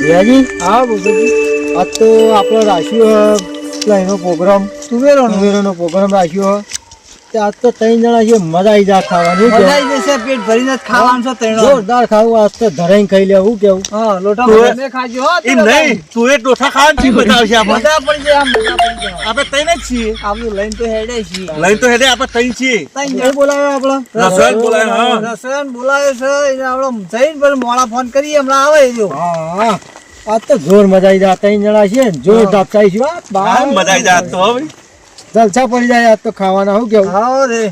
ભૈયાજી હા બોલજી આ તો આપણો રાખ્યો પેલા એનો પ્રોગ્રામ. તુવેરો તુવેરોનો પ્રોગ્રામ રાખ્યો. આજ તો ત્રણ જણા છે મજા આવી જાય ખાવાની મજા આવી જશે પેટ ભરીને જ ખાવાનું છે ત્રણ જોરદાર ખાવું આજ તો ધરાઈ ખાઈ લેવું કેવું? હા લોટા તુવે- ખાજો એ નહીં તું એ ડોઠા ખાવાનું ચી બતાવશે આપણે. મજા પડી જાય આમ મજા પડી જાય. આપણે તઈને જ છીએ. આપણે લઈને તો હેડે છીએ. લઈને તો હેડે આપણે તઈ છીએ. ત્રણ જણ. બોલાવે આપણા. રસન બોલાવે હા. રસન બોલાવે છે એને આપણે જઈને પર મોડા ફોન કરીએ હમણાં આવે જો. હા આજ તો જોર મજા આવી જાય ત્રણ જણા છે. જોર હા. તાપચાઈ છે મજા આવી જાય તો હવે જલસા પડી જાય આજ તો ખાવાના. હું કેવું? હા રે.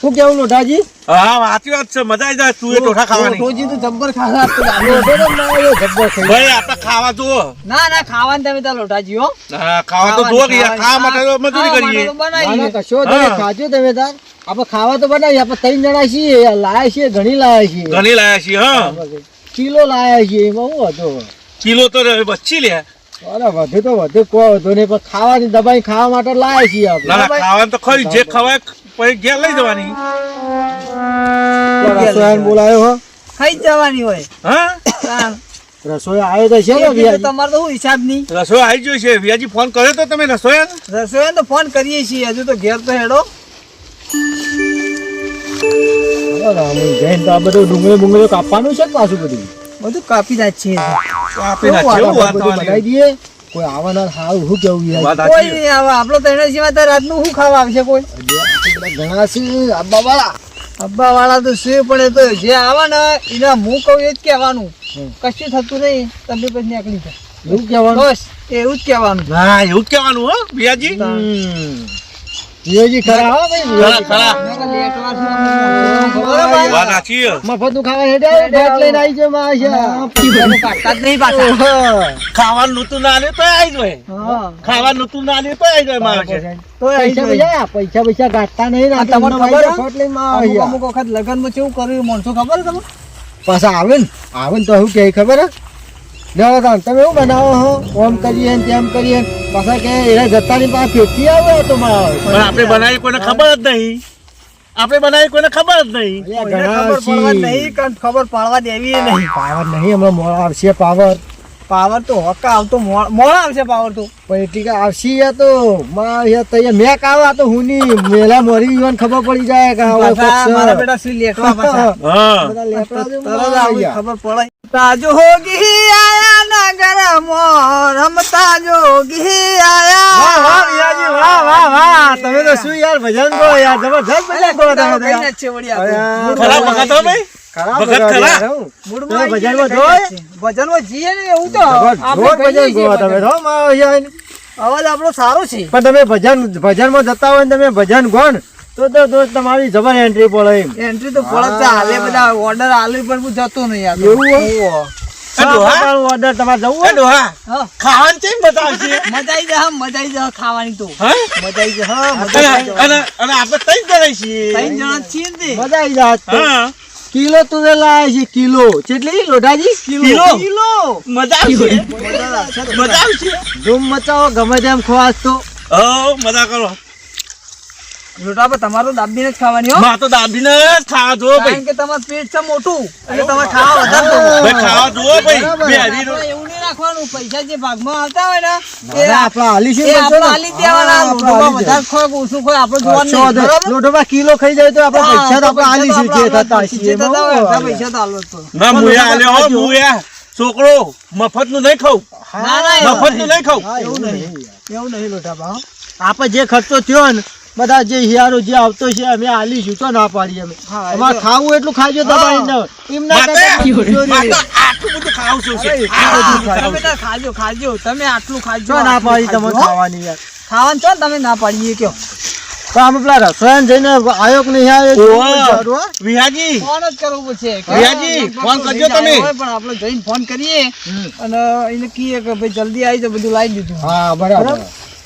શું કેવું લોટાજી હા સાચી વાત છે. મજા આવી જાય. તું એ ડોઠા ખાવાની. રોજી તો જબ્બર ખાવા તો. લોટો તો ના આવ્યો? જબ્બર ખાઈ. ભાઈ આપણે ખાવા જો ના ના ખાવાનું તમે ત્યાં લોટાજી હો. હા ખાવા તો જો કે ખાવા માટે તો મજૂરી કરીએ. તો બનાવીએ. કશો તમે ખાજો તમે તાર. આપણે ખાવા તો બનાવીએ. આપણે ત્રણ જણા છીએ. લાયા છીએ ઘણી લાયા છીએ. ઘણી લાયા છીએ હા. કિલો લાયા છીએ એમાં શું હતો કિલો તો બચી લે. અરે વધુ તો વધુ કોઈ વધુ નહીં પણ ખાવાની દબાઈ ખાવા માટે લાવે છીએ આપણે. ના ખાવાનું તો ખરી જે ખવાય પછી ઘેર લઈ જવાની. રસોઈયાને બોલાયો હો. ખાઈ જવાની હોય. હા? રસોઈ આવ્યો તો છે ને તમારે તો શું હિસાબ નહીં. રસોઈ આવી ગયો છે. વ્યાજી ફોન કર્યો તો તમે રસોઈ રસોઈ તો ફોન કરીએ છીએ. હજુ તો ઘેર તો હેડો. જઈને તો આ બધું ડુંગળી ડુંગળી કાપવાનું છે ને પાછું બધું? બધું કાપી બધું વાતાવરણ દઈએ? કોઈ આવવાના સારું શું કેવું યાર કોઈ નહીં આવે આપણો સિવાય તો રાતનું શું ખાવા આવશે કોઈ? ઘણા છે આંબા વાળા અબ્બા વાળા તો છે પણ એ તો જે આવે ને એના હું કહું એ જ કહેવાનું. કશું થતું નહીં તમે પછી નીકળી જાય. એવું કહેવાનું? બસ એવું જ કહેવાનું. હા એવું જ કહેવાનું હો વિયાજી હમ. ખરા હો ભાઈ ખરા ખરા. નકર લેટવા છે અમને બરોબર? વાત સાચી છે. મફતનું ખાવા હેડે ભાત લઈને આવી જાય માં પીવાનું કાઢતા જ નહીં પાછા. ખાવાનું નતું ના લે તો આવી જાય. ખાવાનું નતું ના લે તો આવી જાય મારે છે. તો પૈસા પૈસા પૈસા નહીં ને તમને ખબર લઈને માં અમુક વખત લગ્નમાં કેવું કર્યું માણસો ખબર તમે તમને? પાછા આવે ને આવે ને તો શું કે ખબર હે? તમે શું બનાવો હો? ઓમ કરીએ ને તેમ કરીએ પાછા કે એ જતાની પાસે ફેંકી આવે તો પણ આપણે બનાવી કોઈને ખબર જ નહીં. આપણે બનાવી કોઈને ખબર જ નહીં. ખબર પડવા નહીં કારણ ખબર પાડવા દેવી નહીં. પાવર નહીં હમણાં મોડા આવશે પાવર. પાવર તો હકા આવતો મોડા આવશે પાવર તો. પૈટી કા આવશી આવશે યા તો માં યા તો યા મેક આવે આ તો હુની મેલા મરી ગયો ખબર પડી જાય કે. મારા બેટા શ્રી લેટવા પાછા. હા. તરત આવી ખબર પડે. તાજો હોગી આયા નગર મો રમતા જોગી આયા. વાહ વાહ યાજી વાહ વાહ વાહ. તમે તો શું યાર ભજન ગો યાર. જબરજસ્ત ભજન ગો તમે તો યાર. કઈને જ છે વળી આ તો. અરે, ખરા ભગત હો ભાઈ? યાર આપણે યાર. સારો છે. પણ તમે ભજન ભજનમાં જતા હોય તમે ભજન ગો તો તો તો તમારી જબર એન્ટ્રી પડે એમ. એન્ટ્રી તો પડે હાલે બધા ઓર્ડર હાલે પણ હું જતો નહીં આ એવું ઓર્ડર તમારે જવું હોય? ખાવાનું કેમ બતાવશે મજા આવી જાય હા, મજા આવી જાય ખાવાની તો. મજા આવી જાય અને આપણે તઈ જ છીએ. ત્રણ જણા છીએ મજા આવી જાય. આજ તો. હા. કિલો તુવેર લાયા છે કિલો. કેટલી લોઢાજી કિલો? કિલો? મજા આવશે? મજા આવશે? ધૂમ મચાવો ગમે તેમ ખવાસ તો. મજા કરો. લોટા પર તમારું દાબીને જ ખાવાની હો. માં તો દાબીને જ ખાવા જોવો કારણ કે તમારું પેટ છે મોટું એટલે તમારે ખાવા વધારે જોવું. ભાઈ ખાવા જોવો ભાઈ. બરાબર. બે હરીનો આપણે એવું નહીં રાખવાનું પૈસા જે ભાગમાં આવતા હોય ને એ આપણા હાલી શું એ કરશો ને? આપણે હાલી દેવાના લોટોમાં વધારે ખોય ઓછું ખોય આપણે જોવાનું નહીં. લોટોમાં કિલો ખાઈ જાય તો આપણે પૈસા તો આપણે હાલી છે જે થતા આપણે જે થતા હોય, શું એટલા આવે? પૈસા તો હાલવા જ ના મુયા આલ્યો હો મુયા છોકરો મફતનું નહીં ખાવ ના, ના, મફતનું નહીં. ખાવ એવું નહીં. એવું નહીં લોટાભા, હો. આપણે જે ખર્ચો થયો ને બધા જે હિયારો જે આવતો છે અમે હાલીશું તો ના પાડીએ અમે. અમારે ખાવું એટલું ખાજો દબાઈ એમ ના તમે ખાજો ખાજો. તમે આટલું ખાજો ના પાડી તમે ખાવાની યાર. ખાવાનું છો તમે ના પાડીએ કયો? તો પેલા રસોઈયા જઈને આયો નહીં. વિહાજી. ફોન જ કરવો પડશે. રિયાજી, ફોન કરજો તમે. પણ આપણે જઈને ફોન કરીએ. અને એને કહીએ કે ભાઈ જલ્દી આવી જાય બધું લાવી દીધું. હા બરાબર?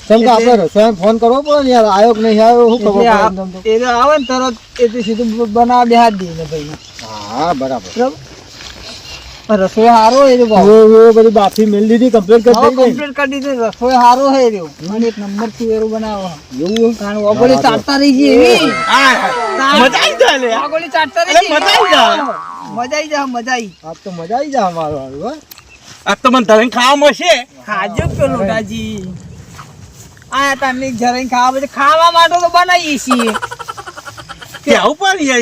બરાબર. કેમ આપણે સ્વયં ફોન કરવો પડે ને યાર કે નહીં આવ્યો શું ખબર પડે એમ તો. આવે ને તરત એ તો સીધું બનાવવા બેહાડ દઈએ ને ભાઈ હા બરાબર. રસોઈ સારો એ રહ્યો બધી બાફી મેલ દીધી કમ્પ્લીટ કરી દીધી કમ્પ્લીટ કરી દીધી. રસોઈ સારો હે રહ્યો. મને એક નંબરથી એરો બનાવો એવું? કારણ ઓગળી ચાટતા રહી ગઈ એવી. મજા આવી જાય લે. ઓગળી ચાટતા રહી ગઈ. મજા આવી જાય. મજા આવી જાય મજા આવી આજ તો મજા આવી જાય અમારો હારું, હો. આ તો મને ધરીને ખાવા મળશે. ખાજો પેલો લોટાજી આ તમને જરા ખાવા પછી ખાવા માટે તો બનાવીએ છીએ. કે આવું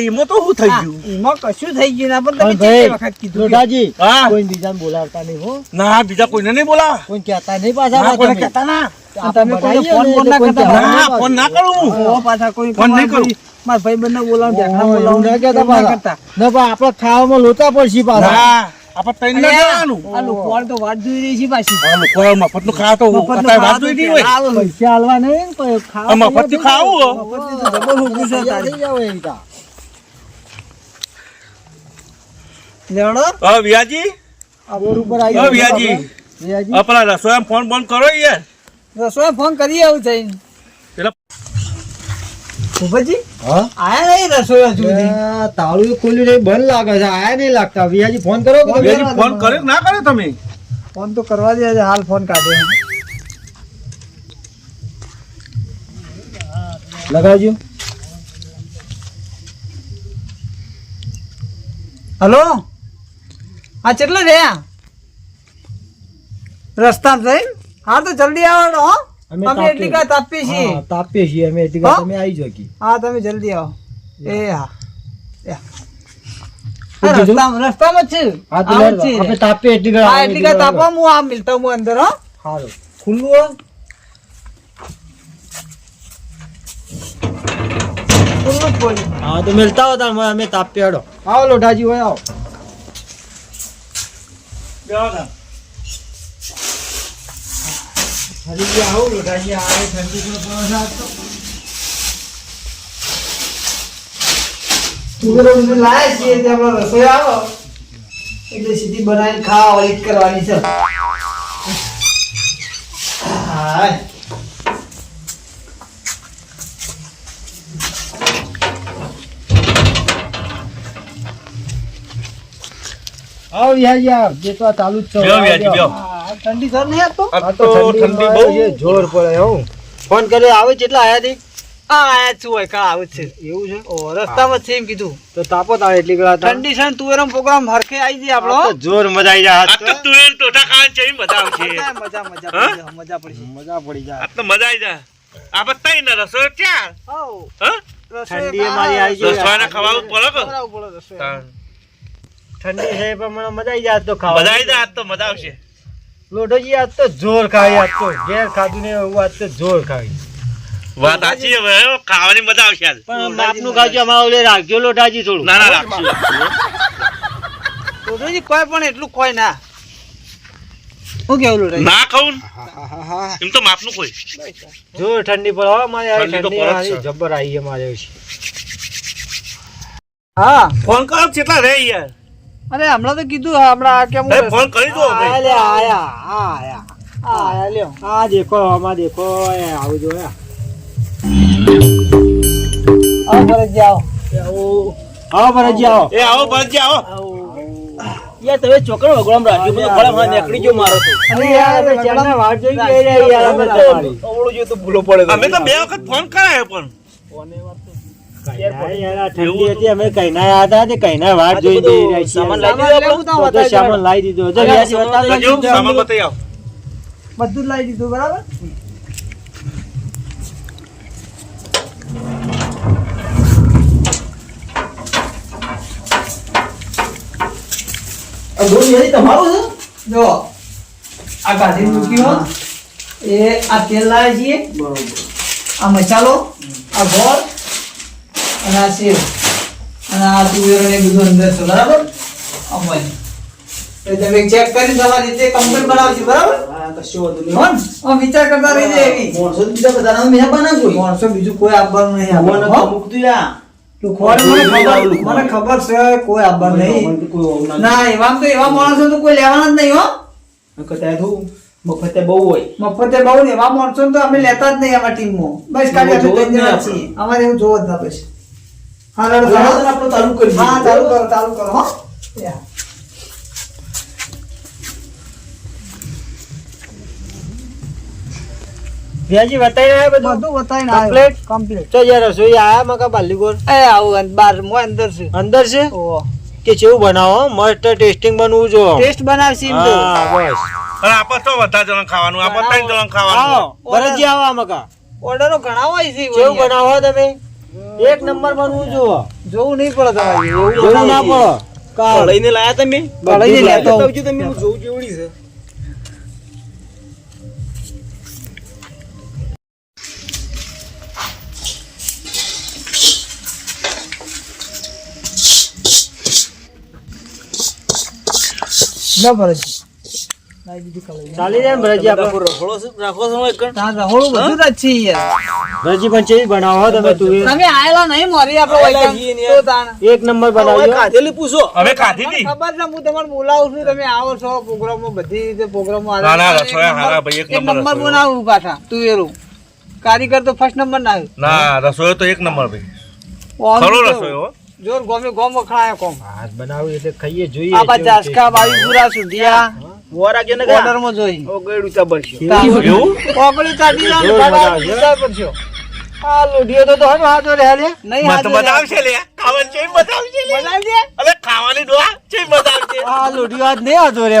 એમાં તો શું થઈ ગયું? એમાં કશું થઈ ગયું ના પણ તમે પણ વખત કીધું લોટાજી હા. કોઈ બીજાને બોલાવતા નહીં હો. ના બીજા કોઈને નહીં બોલા. કોઈ કહેતા નહીં પાછા ના કહેતા ના. તમે કોઈને બનાવીએ ફોન ના કરતા ના ફોન ના કરું ઓ પાછા કોઈ ફોન નહીં કરું. મારા ભાઈ બંને બોલાવું ઝાકડા ઓય, ના કહેતા પાછા. ના પણ આપણે ખાવામાં લોતા પડશે પાછા. આપણે તઈને જવાનું આ લોકો તો વાત જોઈ રહી છે પાછી આ લોકો મફતનું ખાવા તો મફતનું વાત ખાવા તો હોય પૈસા હાલવા નહીં પણ ખાવા આ મફતથી ખાવું હો. મફતનું જબર ઊંઘું છે તારી. જાવ એવી રીતે. લેવડો હા વિયાજી આ બોર ઉપર આવી હા જાઓ. વિયાજી વિયાજી. આ પેલા ફોન બોન કરો યાર રસોઈ ફોન કરી આવું પેલા ભૂપતજી હા? આયા નહીં રસોઈ હજુ આ તાળું ખોલ્યું નહીં બંધ લાગે છે આયા નહીં લાગતા. વિયાજી ફોન કરો વિયાજી ફોન કર્યો ના કર્યો તમે? ફોન તો કરવા દે હાલ ફોન કાઢે. લગાવજો. હલો? હા કેટલે રહ્યા? રસ્તા થઈ હા તો જલ્દી આવવાનો હો. અમે અમે એટલી તાપીએ છીએ. તાપીએ છીએ અમે એટલી તમે આવી જાઓ કી. હા તમે જલ્દી આવો. એ હા? રસ્તામાં છે. આપણે તાપીએ એટલી હા એટલી તાપવા હું મિલતા હું અંદર હો. સારું. ખુલ્લું હો? ખુલ્લું હા તો મિલતા હો તાર અમે તાપીએ હેડો. આવો લોઢાજી હોય આવો. આવો આવે ઠંડી પણ લાયા છીએ તે આપણે રસોઈ આવો. એટલે સીધી બનાવીને ખાવા વાળી જ કરવાની છે. હાય. આવો વિહાજી આવો જે તો આ ચાલુ જ છે. ઠંડી સર નહીં આપતો? આ આ તો ઠંડી બહુ. જોર પડે હો. ફોન કર્યો આવે કેટલા આયા થી આ આયા છું હોય કા આવે છે. એવું છે? ઓ રસ્તામાં છે એમ કીધું. તો તાપો તારે એટલી ગળા ઠંડી છે ને તુવેરનો પ્રોગ્રામ હરખે આવી જાય આપણો જોર મજા આવી જાય આ તો. તુવેર ટોટા ખાવાની છે મજા આવશે. મજા મજા મજા પડી મજા પડી જાય. આ તો મજા આવી જાય. આપણે તઈ ને રસો ક્યાં? હો ઠંડી મારી આવી ગઈ. રસવાને ખવાવું પડે કે ખવડાવવું પડે રસોઈ. તાણ. ઠંડી છે પણ મજા આવી જાય આજ તો ખાવા મજા આવી જાય તો મજા આવશે. લોઢોજી આજ તો જોર ખાવી આજ તો ઘેર ખાધું ને એવું આજ તો જોર ખાવી. વાત સાચી હવે ખાવાની મજા આવશે આજ. પણ બાપનું ખાજો અમારે ઓલે રાખજો લોઢાજી થોડું. ના ના રાખજો. લોઢોજી કોઈ પણ એટલું કોઈ ના. હું કેવું લોઢોજી? ના ખાવું ને, એમ તો માપનું કોઈ જોર ઠંડી પડે હો મારે આવી ઠંડી. જબ્બર આવી છે મારે આવી છે. હા. ફોન કરો કેટલા રે યાર? અરે હમણાં તો કીધું હમણાં કેમ ફોન કરી દો આ લે, આયા, આ આયા. હા આયા લ્યો. આ દેખો આમાં દેખો આવું જો આવો ફરજ આવો. આવો ભરતજી આવો. એ આવો ભરતજી આવો. યાર તમે ચોકડ વગડામ રાખ્યો બધો ફળા ફળા નીકળી ગયો મારો તો. અરે યાર, અમે ચારના વાટ જોઈ ગયા યાર, યાર, અમે તમારી. અમે તો બે વખત ફોન કરાયો પણ. ઠંડી હતી અમે કઈના આયા હતા કઈના વાટ જોઈ જઈ રહ્યા છીએ. સામાન લેવું તો બધો બતાવી સામાન દેવાનો. લાવી દીધો. જો વ્યાજી બતાવજો. જો સામાન બતાવી આવો બધું લાવી દીધું બરાબર? જો આ ગાડી મૂક્યો એ આ તેલ લાવે છીએ. આ મસાલો આ ગોળ અને આ સેવ અને આ તુવેર ને બધું અંદર છે બરાબર? આ તમે ચેક કરી તમારી રીતે કમ્પ્લીટ બનાવજો બરાબર? ને? આમ વિચાર કરતા રહી એવી. માણસો બીજું કોઈ? આપવાનું નહીં આપવાનું, હો? તું ખોળ મને ખબર મને ખબર છે કોઈ આભાર નહીં. ના એવા તો એવા માણસો તો કોઈ લેવાના જ નહીં હો. મફતે બહુ ને એવા માણસો તો અમે લેતા જ નહીં અમારી ટીમમાં. બસ છીએ. અમારે એવું જોવો જ ના પછી હા રડો હા ચાલુ કરો ચાલુ કરો હો. વ્યાજી બતાવી રહ્યા બધું? બધું બતાવીને Complete? કમ્પ્લીટ તો યાર રસોઈ આયા મકા બાલીગોર એ આવું અંદર બાર મોય અંદર છે. અંદર છે? ઓહો. કે કેવું બનાવો મસ્ત ટેસ્ટિંગ બનવું જો. ટેસ્ટ બનાવશે એમ તો. બસ. અને આપણે તો વધારે જણ ખાવાનું આપણે ત્રણ જણ ખાવાનું. આવો ભરતજી આવો ઓર્ડરો ઘણા હોય છે કેવું બનાવો તમે. એક નંબર બનવું જોવો જોવું નહીં પડે તમારે એવું જોવું ના પડે. કાલ લઈને લાયા તમે? કઢાઈને લેતો આવું. આવજો તમે હું જોઉં જેવડી છે. ના કલાઈ. ચાલી જાય ને આપણે? રખડો રાખો છો એક તાર રહોડું બધું જ છે યાર ભરતજી પણ કેવી બનાવો તમે તું તમે આયેલા નહીં મોરી આપણે આયેલા વૈકણ. છીએ ને તો તાણ. એક નંબર હવે બનાવજો પૂછો. હવે ખાધી ખબર છે હું તમને બોલાવું છું તમે આવો છો પ્રોગ્રામમાં બધી રીતે પ્રોગ્રામમાં ના, ના, આવે. હારા ભાઈ, એક એક નંબર નંબર બનાવું પાછા તુવેરું કારીગર તો ફર્સ્ટ નંબર ના આવ્યો ના રસોઈ તો એક નંબર ભાઈ. ખરો જોર ગોમે ગોમ વખણાયો કોમ. હાથ બનાવ્યું એટલે ખાઈએ જોઈએ આ બા બાવી પૂરા સુધિયા મોર ને ઓર્ડરમાં જોઈ. ઓ ચાબરશે એવું? જાવ કરશો આ લોઢીઓ તો તો હનો હાથો લે. નહીં લે. ખાવાની છે મજા લે. બનાવી અલે ખાવાની દોવા છે મજા આ આજ નહીં હાથો રે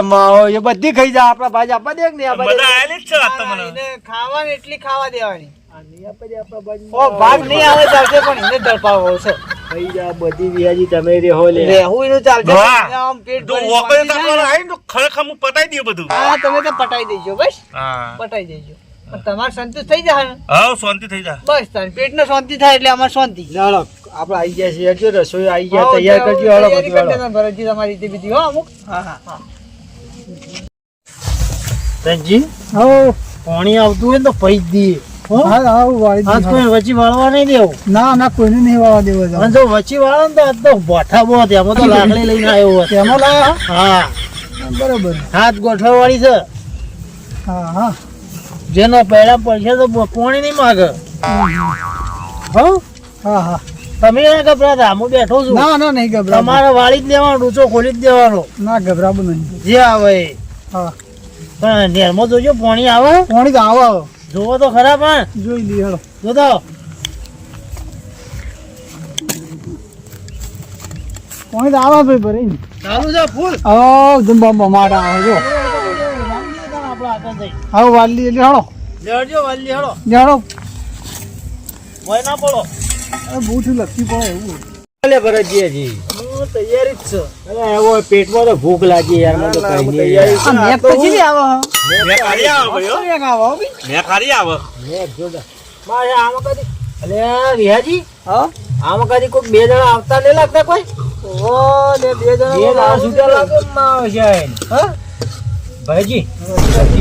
એ બધી ખાઈ જા આપણા ભાજી આપવા દે કે નહીં આપવા દે? જ છે વાત તો ખાવાની એટલી ખાવા દેવાની. ઓ ભાગ નહીં આવે ચાલશે પણ એને તડપાવો છે ખાઈ જા બધી વિયાજી તમે રેહો લે. રહેવું એનું ચાલશે આમ પેટ જો ભરીને વોકરે શાંતિ થાય તો ખરેખર હું પતાઈ દઈએ બધું. હા તમે તો પટાઈ દેજો બસ. હા. પટાઈ દેજો. પણ તમારે થઈ જાય ને? હા શાંતિ થઈ જા બસ તાર પેટને શાંતિ થાય એટલે અમારે શાંતિ. ચાલો આપણે આવી ગયા રસોઈ આવી ગયા તૈયાર કરજો હાલો બધું ભરતજી તમારી રીતે બીજી હો અમુક. હા હા. હા. ધનજી હો પાણી આવતું હોય ને તો પૈ દઈએ. વચ્ચે વાળવા નહીં દેવું. ના ના કોઈને નહીં વાળવા દેવો અને જો વચ્ચે વાળો ને તો આજ તો બોઠા બહુ એમાં તો લાકડી લઈને આવ્યો હતો લાયા? હા. બરોબર. હાથ ગોઠવા વાળી છે. હા હા. જેનો પહેલા પૈસા તો પોણી નહીં માગે. હો? હા હા. તમે ના ગભરાતા હું બેઠો છું. ના ના નહીં ગભરા તમારે વાળી જ લેવાનો ડૂચો ખોલી જ દેવાનો. ના ગભરાવું નહીં. જે આવે. હા. પણ નેરમાં જોજો પાણી આવે? પોણી તો આવો. જોવો તો ખરા પણ. જોઈ લઈએ હેડો જો તો તો આવા ભાઈ ભરી ચાલુ છે ફૂલ. ઓ જંબા માડા આવે જો. આવો વાલી એટલે હેડો લેવડજો વાલી હેડો હેડો ભય ના પડો. બહુ લખી પડે એવું ભલે ભરતજી હજી. હું તૈયારી જ છે. અરે એવો પેટમાં તો ભૂખ લાગી યાર મને તો કઈ નહીં મેક પછી નહીં આવો મેં ખારી આવે ભાઈ મેક આવો હો ખારી આવે. મેક જોરદાર. મારે આમાં કદી અલે વિહાજી હા? આમાં કદી કોઈ બે જણા આવતા નહીં લાગતા કોઈ? ઓ લે બે બે જણા છૂટા લાગે છે હા? ભાઈજી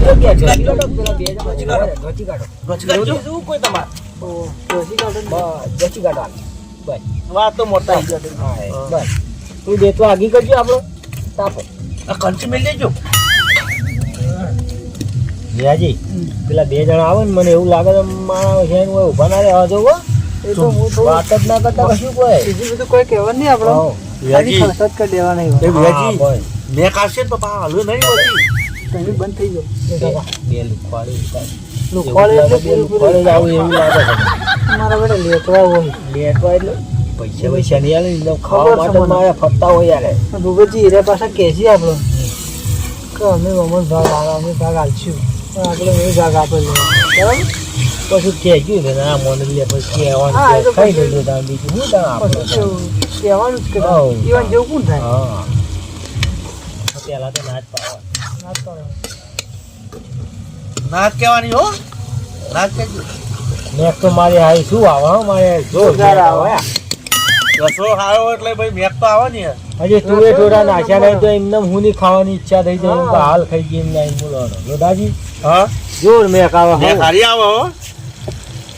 તો છે? કાઢો. બે જણા. ઘસી કાઢો, ઘસી કાઢો. શું કોઈ તમારે તો ઘસી કાઢો. બસ, કાઢો બસ વાત તો મોટા બસ. તું બે તો આગી કરજો આપણો તાપો. આ કંચી મેલ દેજો. જીયાજી પેલા બે જણા આવે ને મને એવું લાગે છે મારા છે ને ઓય ઊભા ના રહેવા હો. એ તો હું તો વાત જ ના કરતા કશું કોઈ. બીજું બધું કોઈ કહેવાનું નહીં આપણો. વ્યાજી ખાલી કરી દેવાના એવું. એ હા, મેં કાઢશે તો પપ્પા હાલું નહીં હોતી. તમે બંધ થઈ ગયો. બે લુખવાડી લુખવાડી એટલે પૂરી આવું એવું લાગે મારા બેટા લેટવા હોય. લેટવા એટલે પૈસા પૈસા નહીં આવે ને એકદમ ખાવા માટે. મારે ફરતા હોય યાર. ભૂપતજી હીરા પાછા કહેશે આપણો. કે અમે અમર ભાગ આવે અમે ભાગ આલશું. પણ આપણે નહીં ભાગ આપે બરાબર? પછી કહેજો ને ના મને લે પછી એ કહેવાનું કઈ ખાઈ પછી- લેજો બીજું શું તમે આપણે કહેવાનું જ કે કહેવાનું જેવું કોણ થાય? હા. પહેલાં તો ના જ પાડવા ના જ. નાચ કહેવાની હો. નાચ કહેજો. મેં તો મારે આવી શું આવે હો મારે જોરદાર આવે. રસો ખાયો એટલે ભાઈ મેક તો આવે ને હજી તું એ નાખ્યા નહીં તો એમને હું ની ખાવાની ઈચ્છા થઈ જાય એમ હાલ ખાઈ ગઈ એમને એમ બોલવાનો. લોઢાજી? હા? જોર મેં ખાવા મેં ખારી આવે હો.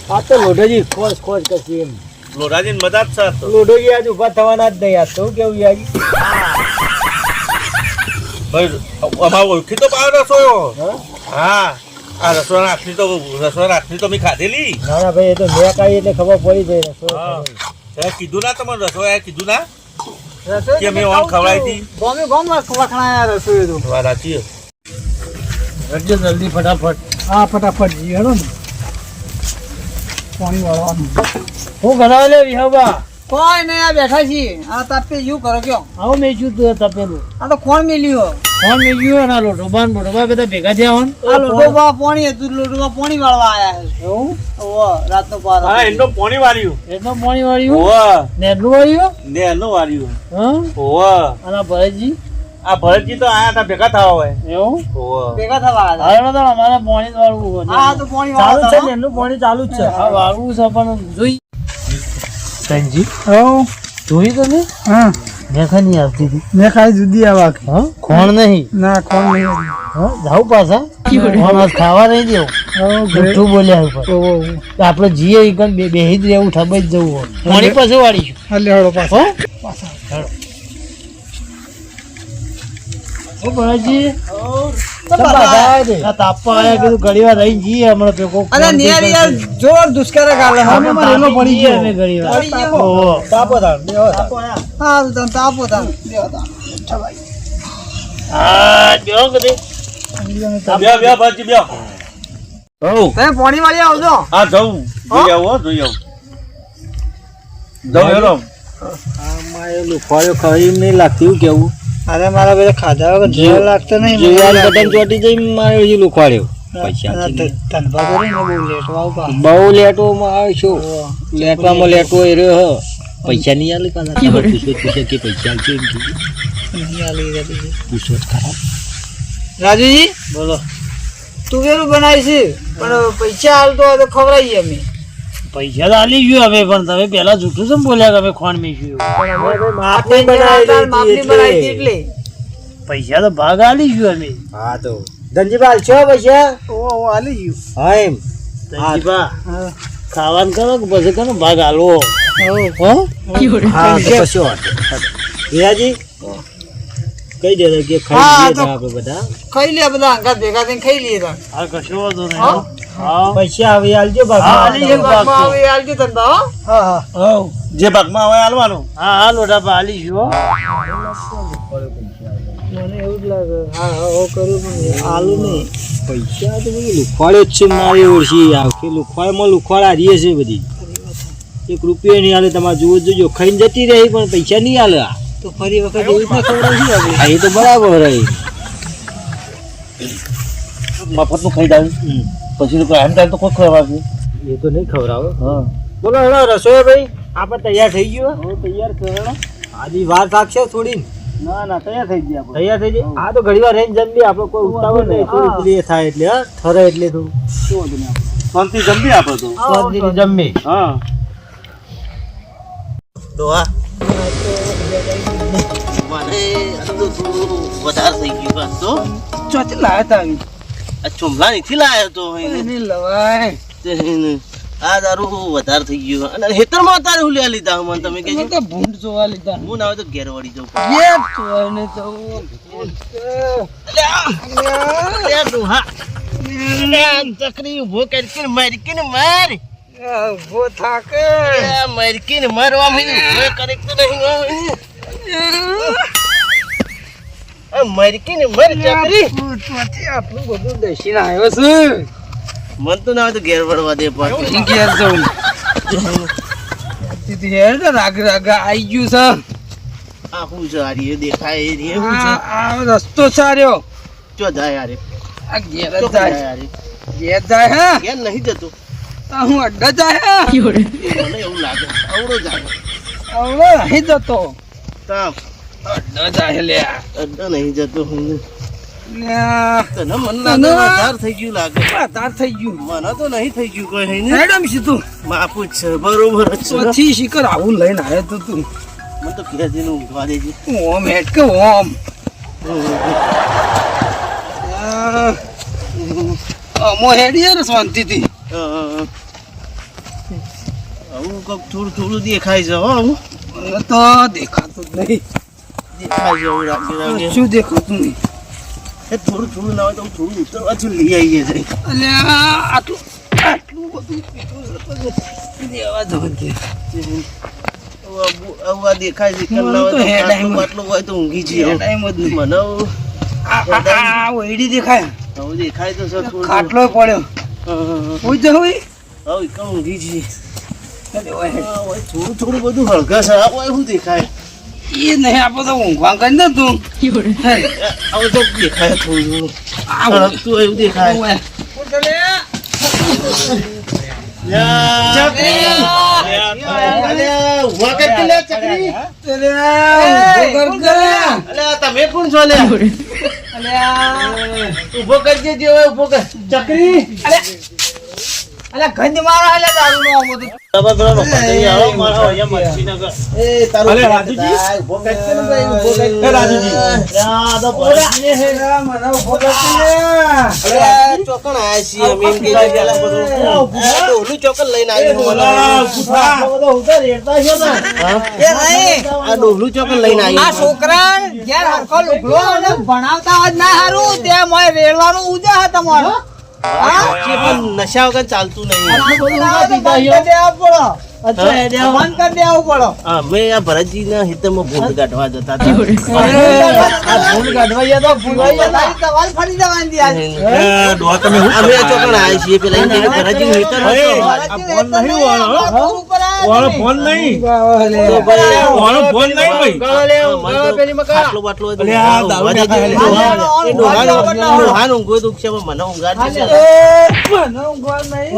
આ તો લોઢાજી ખોશ ખોજ કરશે એમ. લોરાજીને મજા જ છે આ લોઢોજી આજ ઊભા થવાના જ નહીં આ તો કેવું યાર ભાઈ અમારો ઓળખી તો પાડો રસોયો હા? હા આ રસોડા હાથની તો રસોડા હાથની તો મેં ખાધેલી. ના ના ભાઈ એ તો મેં કાઢી એટલે ખબર પડી ગઈ રસોઈ હા. કીધું ના તમારે રસોયા કીધું ના? રસોઈ કે મેં ઓમ ખવડાવી હતી? ગમે ગમે વખણાયા રસોઈ તો. વાત સાચી છે. જલ્દી ફટાફટ. હા ફટાફટ જી હેડો ને. પાણી વાળવાનું. હું ઘણા લે વિહવા? કોઈ નહીં આ બેઠા છીએ. આ તાપે યુ કરો કયો? મેં મેચ્યું તું તપેલું. આ તો કોણ મેલ્યું કોણ મેચ્યું એના લોટો બાન મોટો બા બધા ભેગા થયા હોન. આ લોટોમાં પાણી હતું લોટોમાં પાણી વાળવા આયા છે. એવું? ઓહો રાતનો પાર. હા એનો પોણી વાળ્યું. એટલો પાણી વાળ્યું? ઓવા નેરનું વાળ્યું? ને વાળ્યું. હા? ઓવા અને ભરતજી? આ ભરતજી તો આયા તા ભેગા થવા હોય એવું? ઓવા ભેગા થવા આવ્યા હવે તો અમારે પાણી વાળવું હા તો પાણી ચાલુ છે હતા, ને પાણી ચાલુ જ છે. હા. વાળવું છે પણ જોઈ. તમે? હા. મેખા નહીં આવતી હતી. મેં ખાઈ જુદી આવા હા? ખોણ નહીં? ના કોણ નહીં. હા? જાવ પાછા? ખોણ આજ ખાવા નહીં દેવું. જૂઠું બોલ્યા ઉપર. આપણે જીએ ઈકન બે બેહી જ રહેવું ઠબાઈ જ જવું હોય. પાણી પાસે વાળીશું હાલે હળો પાછો. હો? ઓ ભણાજી આ તાપવા આયા કીધું ઘડી વાર રહી જઈએ હમણાં પેકો અરે નિયર યાર જોર દુષ્કારે પડી ગયો તાપો પાણી વાળી આવજો. હા જવું જોઈ આવો જોઈ આવો. જવું હેલો. અરે મારા બધા ખાધા વગર જીવ લાગતો નહીં ચોટી જઈ મારે હજી લુખવાડ્યો પૈસા ધનભા કરી ને બહુ લેટ બહુ લેટોમાં આવશો લેટવામાં લેટો એ રહ્યો હ. પૈસા નહીં આલે કાલા. પૂછો પૂછો કે પૈસા છે એમ. પૂછો. રાજુજી બોલો. તુવેરું બનાવી છે પણ પૈસા હાલતો હોય તો ખવડાવીએ અમે. પૈસા તો આલી ગયું હવે પણ તમે પેલા જૂઠું શું બોલ્યા કે અમે ખોણ મેચ્યું પૈસા તો ભાગ આલી ગયું અમે. હા તો. ધનજીભાઈ છો પૈસા? ઓ હાલી ગયું. હા એમ. ધનજીભા, ખાવાનું કરો કે પછી કરો? ભાગ આલવો હો. હા? પછી હીરાજી? કઈ દેતા કે ખાઈ તો- આપણે બધા. ખાઈ લે બધા અંગાત ભેગા થઈને ખાઈ લે તાર. આ કશો વાંધો નહીં. હા? પૈસા આવી આલજો બાપા. આલી એક ભાગમાં આવે એ હાલજો તને બા, હા. હા. જે ભાગમાં આવે હાલવાનું હા હા લોટા પા આલી જો મને એવું જ લાગે. હા હા ઓ કરું પણ આલુ નહીં. પૈસા તો બધું લુખવાડે જ છે મારી ઓળખી આખી લુખવાડમાં લુખવાડ હારીએ છે બધી. એક રૂપિયો નહીં હાલે તમારે જુઓ જોજો. ખાઈને જતી રહી પણ પૈસા નહીં હાલે આ. તો ફરી વખત એવું ના ખવડાવશું આપણે હા, એ તો બરાબર રહી મફતનું ખાઈ જાય. પછી તો કોઈ એમ ટાઈમ તો કોઈ ખવડાવશે એ તો નહીં ખવડાવો. હા. બોલો હેડો રસોઈ ભાઈ આપણે તૈયાર થઈ ગયો તૈયાર કરો આજે વાર લાગશે થોડી ના ના તૈયાર થઈ ગયા તૈયાર થઈ જાય આ તો ઘડી વાર રેન્જ જમીએ આપણે કોઈ ઉતાવળ નહીં. થોડું થાય એટલે હા ઠરે એટલે શું શાંતિ જમી આપણે. તો. શાંતિથી જમીએ હા. તો થોડું વધારે થઈ ગયું બસ તો. ચોથી લાયા તા આવી આ ચુમલા નથી લાયો તો એને લવાય. આ દારૂ વધારે થઈ ગયું. અને હેતરમાં તારે હુલ્યા લીધા મને તમે કે તો ભૂંડ જોવા લીધા. હું ના તો ઘેર વળી જવું અલ્યા ડોહા ચકરી ઊભો કરીને મારી. માર ઊભો થાકે. મારી મારવા મીને ઊભો કરી નહીં આવે આ મારી ચકરી આટલું બધું દશીને આવ્યો છે. મન તો ના હોય તો ઘેર વળવા દે હું ઘેર હેર રાગ રાગ આવી ગયું છે. આ હું રહ્યો દેખાય રહ્યો હું આ રસ્તો સાર્યો. ચો જાય યાર આ ઘેર જાય. ઘેર જાય હા? ઘેર નહીં જતો. આ હું અડ્ડા જાય મને એવું લાગે. અવડો જાય. હવે નહીં જતો. તાપ અડ્ડા જાય લે અડ્ડો નહીં જતો હું. તને મન લાગે તાર થઈ ગયું લાગે. તાર થઈ ગયું. મને તો નહીં થઈ ગયું કોઈ નહીં મેડમ સીધું. માપું છે બરોબર છે. પછી શિખર આવું લઈને આવ્યો તો તું. મને તો ઊંઘવા દેજે ઓમ હેટ કે ઓમ. અમો હેડીએ ને શાંતિથી. આવું કોક થોડું થોડું દેખાય છે હો આવું. મને તો દેખાતું જ નહીં. શું એ થોડું થોડું ના હોય તો થોડું છું લઈ આવીએ જઈ અલ્યા આટલું આટલું બધું દેખાય છે કે મને ના તો હોય આઈ આટલું હોય તો ઊંઘી જઈએ ટાઈમ જ નહીં મને આ વૈડી દેખાય હવે દેખાય તો સર થોડું ખાટલો પડ્યો હોય તો. હવે ઈકણ ઊંઘી જઈએ થોડું થોડું બધું હળગા છે ઓય શું દેખાય એ નહીં આપો તો ઊંઘવા કરી ને તું હવે તો દેખાય થોડું હોય એવું દેખાય. તમે કોણ છો લે ઊભો કરજે ઊભો કર. ચકરી. અલ્યા ગંજ મારા એટલે દારૂ નો આવો તો આવો, મારા અહીંયા મચ્છીનગર. એ તારું અલે, રાજુજી. ઊભો કરજે ને ઊભો કરજે. એ રાજુજી. આ તો ભરાઈને હે. મને ઊભો કરતી અલ્યા, ચોકણ આયા છીએ અમે એમ કહેજો પેલા બધું. આ ડોલું લઈને આવ્યું મને. ઊભા. બધા ઉધા રેડતા છો ને? એ નહીં આ ડોલું ચોકન લઈને આ છોકરા ઘેર ભણાવતા જ ના હારું તે મોય રેડવાનું ઉજા તમારો નશા વગર ચાલતું નહીં. મને ઊંઘાડ મને ઊંઘવા નહીં.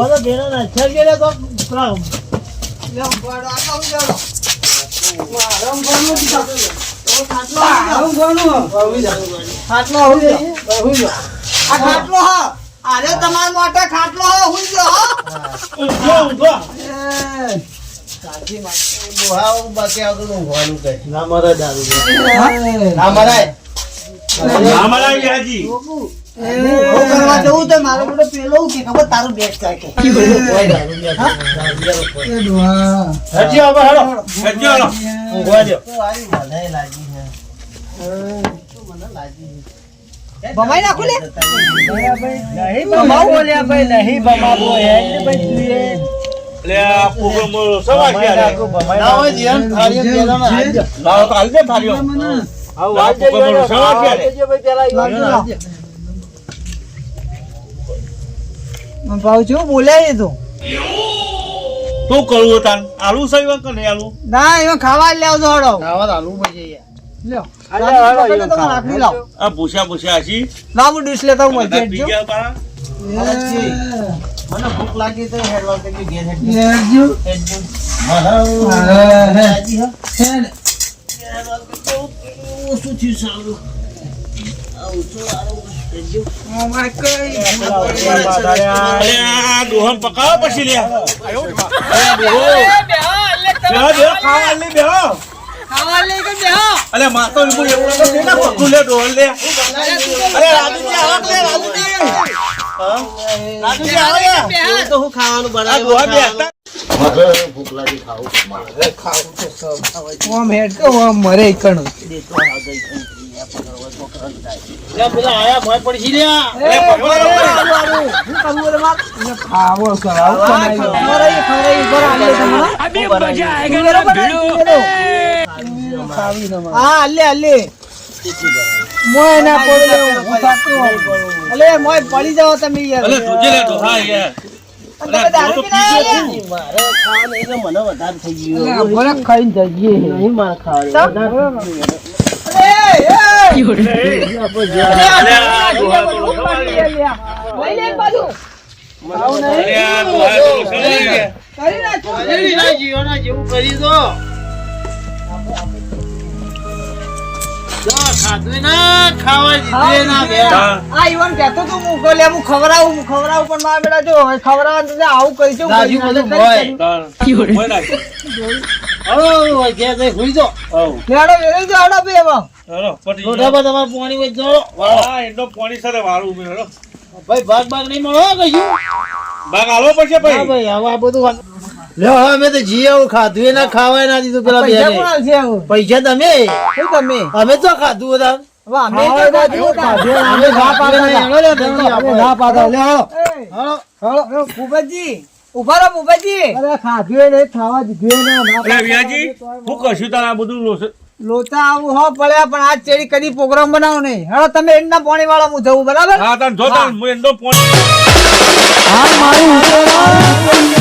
ખાટલો હા તમારા માટે ખાટલો હું કહે. ના મરે દારૂ ના મરાય. ના મરાય. હું કરવા જવું તો મારો બેટો પેલો કે ખબર તારું બેસ્ટ થાય લે. લે. એ ડોહા હજી હવે હેડો. હેડજો હાલો. ઊંઘવા દ્યો. મને લાગી મને લાગી છે. નાખું લે નહીં બમાવો લ્યા ભાઈ, નહીં બમાવો. હેડ ભાઈ તું એ. અલે, આ પ્રોગ્રામ સવાર ગયા રે. ના હોય ધ્યાન, થાળીઓ પેલા ના હાલ દે થાળીઓ. આવું હેડો. હાલજો ભાઈ પેલા. લાવજો, હેડો, લાવ. હાલજો. ભાવ એ તો તું શું કરવું તાન આલુ સૈવા કે નહીં આલુ ના એમાં ખાવા જ લેવ છો હડો ખાવા આલુ યાર. લ્યો લાવ આ ભૂસ્યા ભૂસ્યા હસી ના હું ડીશ લેતા હું પી ગયા મને ભૂખ લાગી તો હેડવા કે ઘેર હેડજો. હેડજો. હા, હા, હે. રાજી હા. હેડ. હેડવા કે તો ઓછું થયું સારું. આવું તો સારું. પકાવો પછી લે અરે ડોહો. બેહો, બેહો, ખાવા લે, બેહો. ખાવા લઈ ગયો બેહો અલે, માતો પકડું લે, ડોહો લે. અરે, રાજુજી, આવો કે, રાજુજી. રાજુજી, આવો યાર. એવું તો હું ખાવાનું બનાવ્યું ડોહા ખાવાનું. બેસતા. મારે ભૂખ લાગી ખાવું ઓમ તો મરે કણ દેતો મોય પડી જાવ તમે યાર મને વધારે થઈ ગયું. ખાઈ જઈએ નહીં મારે ખાવાનું. કરી નાખો જેવું કરી દો. ના ખાવા ના આ ઈવન કહેતો તો હું ગોલે હું ખવડાવું હું ખવડાવું પણ મારા બેટા જો હવે આવું કહી રાજુ હુઈ. લેડો જો આડા બે સાથે વાળું હાલો. ભાઈ ભાગ ભાગ નહીં મળો કશું. ભાગ આલો પડશે હા ભાઈ. ભાઈ હવે આ બધું હવે અમે તો જી ખાધું એના ખાવા ખાવાય ના દીધું પેલા પૈસા તમે? તમે? અમે તો ખાધું હતા. અમે ના અરે વિયાજી હું કશું તારા બધું લોસ- લોચા આવું હો પડ્યા પણ આજ ચેડી કદી પ્રોગ્રામ બનાવો નહીં. હવે તમે એમના પાણી વાળા હું જવું બરાબર? હા તાર જો તાર હું. એનો પાણી હા મારું